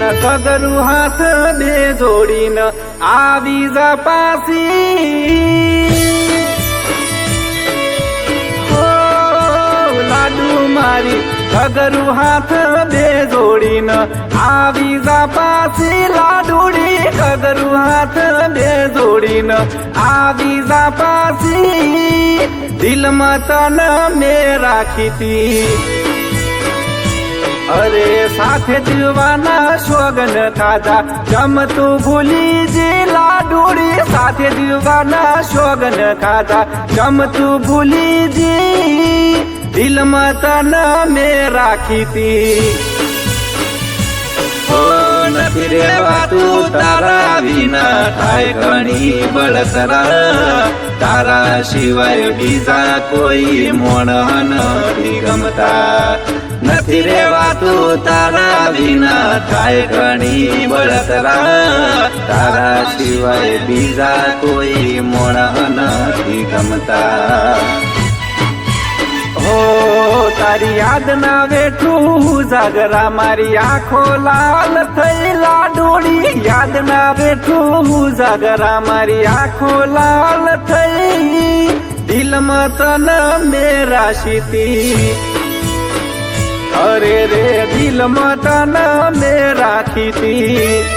તન કગરું હાથ બે જોડીને આવી જા પાસી હો, લાડુ મારી કગરું હાથ બે જોડીને આવી જા પાસી લાડુડી કગરું હાથ બે જોડીને આવી જા પાસી દિલમાં તન મેં રાખી તી અરે સાથે દીવાના સોગન ખાધા જમતું ભૂલી જે લાડુડી. સાથે દીવાના સોગન ખાધા જમતું ભૂલી જે દિલમાં તન મેં રાખી તી. તારા વિના, થાય ઘણી તારા સિવાય બીજા કોઈ મોણ નથી ગમતા. નથી રેવાતું તારા વિના. થાય ઘણી બળતરા. તારા સિવાય બીજા કોઈ મોણા નથી ગમતા. હો, તારી યાદ ના બેઠું જાગરા મારી આંખો લાલ થઈ ડોળી યાદ ના બેઠું જાગરા મારી આંખો લાલ થઈ. દિલમાં તન મેરા શીતી અરે રે દિલ માતાના મેં રાખી તી.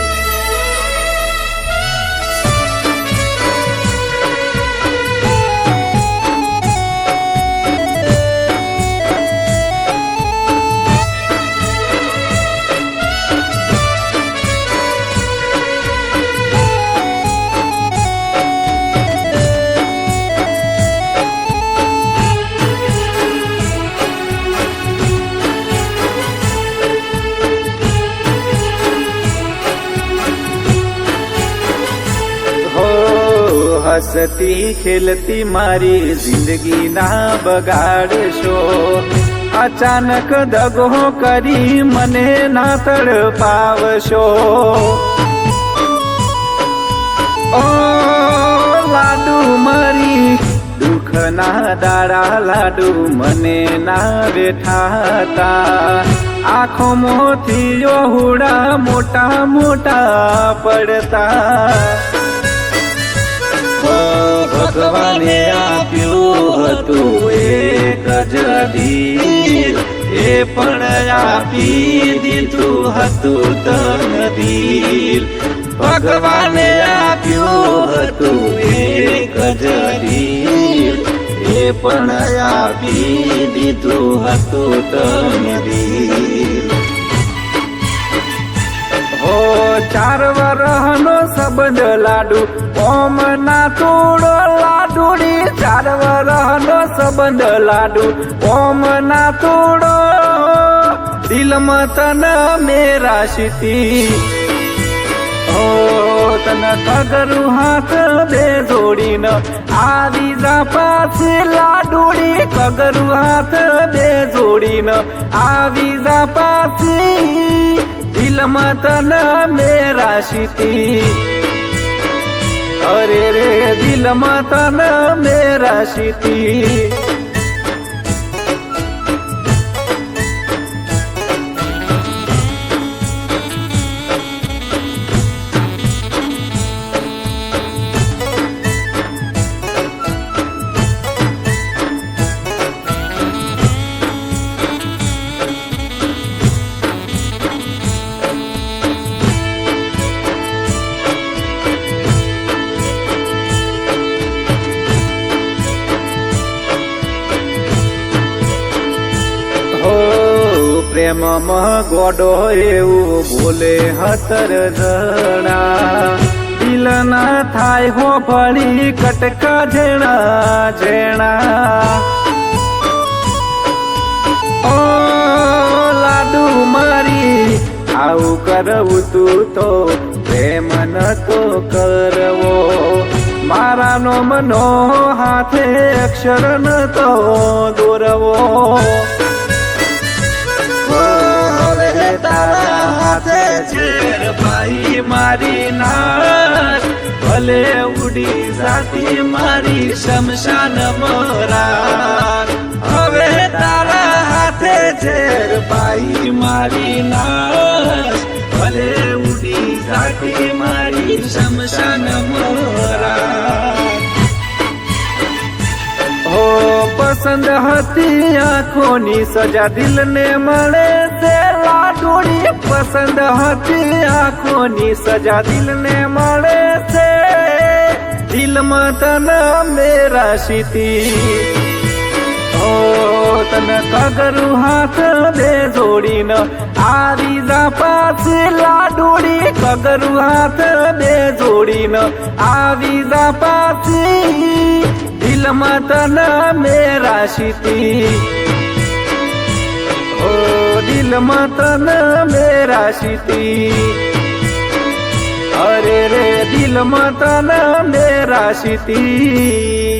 હસતી ખેલતી મારી જિંદગી ના બગાડશો. અચાનક દગો કરી મને ના તડપાવશો ઓ લાડુ મારી, દુઃખના દાડા લાડુ મને ના બેઠાતા. આંખો મોથી હુડા મોટા મોટા પડતા. ભગવાને આપ્યું હતું એક જ એ પણ આપી દીધું હતું તન ભગવાને આપ્યું હતું એક જ દિલ એ પણ આપી દીધું હતું તન દિલ. ચાર વરહનો સબંધ લાડુ ઓમ ના તોડો લાડુડી ચાર વરહનો સંબંધ લાડુ ઓમ ના તોડો દિલમાં તન મેરા શીતી હો તન કગરું હાથ બે જોડીને આવી જા પાસે લાડુડી કગરું હાથ બે જોડીને આવી જા પાસે દિલમાં તન મેરા શીતી અરે રે દિલમાં તન મેરા શીતી પ્રેમમાં ગોડો એવું બોલે હતર રણા. દિલ ના થાય હો ફળી કટકા જેણા જેણા ઓ લાડુ મારી, આવું કરવું તું તો પ્રેમ તો કરવો. મારા નો મનો હાથે અક્ષર તો દોરવો. ઝેર ભાઈ મારી નાશ. ભલે ઉડી જાતી મારી શમશાન મોરા હવે તારા હાથે ઝેર ભાઈ મારી નાશ. ભલે ઉડી જાતી મારી શમશાન મોરા પસંદ હતી આંખોની સજા દિલને મળે. છે પસંદ હતી આંખોની સજા દિલને મળે છે. દિલમાં તને મેરા સીતી ઓ, તને કગરું હાથ બે જોડીને આરી પાછી લાડોડી. કગરું હાથ બે જોડીને આવી જા પાછી દિલમાં તને મેરા સીતી ઓ દિલમાં તને મેરા સીતી અરે રે દિલમાં તને મેરા સીતી